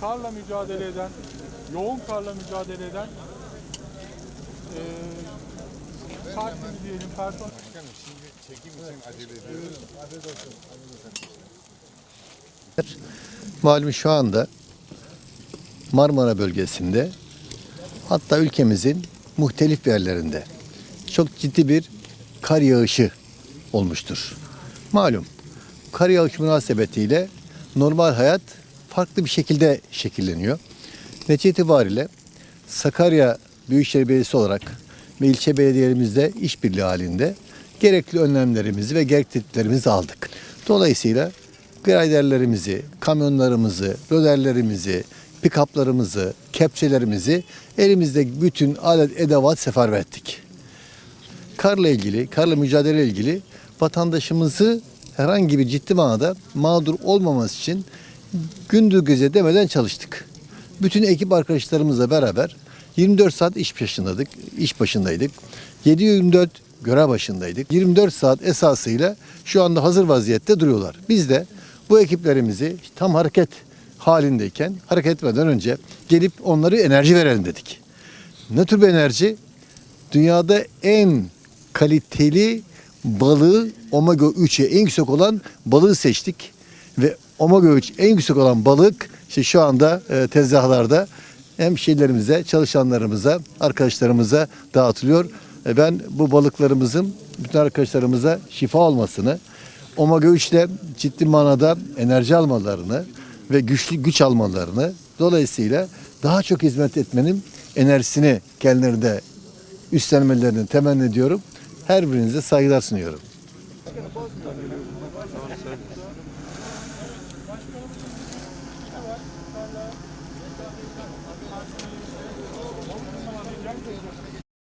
karla mücadele eden, yoğun karla mücadele eden eee partimiz diyelim, personel Malum şu anda Marmara bölgesinde hatta ülkemizin muhtelif yerlerinde çok ciddi bir kar yağışı olmuştur. Malum kar yağışı münasebetiyle normal hayat farklı bir şekilde şekilleniyor. Netice itibariyle Sakarya Büyükşehir Belediyesi olarak ve ilçe belediyelerimizde işbirliği halinde gerekli önlemlerimizi ve gerekli tedbirlerimizi aldık. Dolayısıyla graderlerimizi, kamyonlarımızı, loderlerimizi, pikaplarımızı, kepçelerimizi elimizde bütün alet edevat seferber ettik. Karla ilgili, karla mücadele ilgili vatandaşımızı herhangi bir ciddi manada mağdur olmaması için gündüz gece demeden çalıştık. Bütün ekip arkadaşlarımızla beraber 24 saat iş başındaydık. iş başındaydık. 7-24 görev başındaydık. 24 saat esasıyla şu anda hazır vaziyette duruyorlar. Biz de bu ekiplerimizi tam hareket halindeyken hareket etmeden önce gelip onları enerji verelim dedik. Ne tür bir enerji? Dünyada en kaliteli balığı omega 3'e en yüksek olan balığı seçtik ve omega 3 en yüksek olan balık işte şu anda e, tezgahlarda hem şeylerimize, çalışanlarımıza, arkadaşlarımıza dağıtılıyor. E, ben bu balıklarımızın bütün arkadaşlarımıza şifa olmasını, omega 3 ile ciddi manada enerji almalarını ve güçlü güç almalarını dolayısıyla daha çok hizmet etmenin enerjisini kendilerinde üstlenmelerini temenni ediyorum. Her birinize saygılar sunuyorum.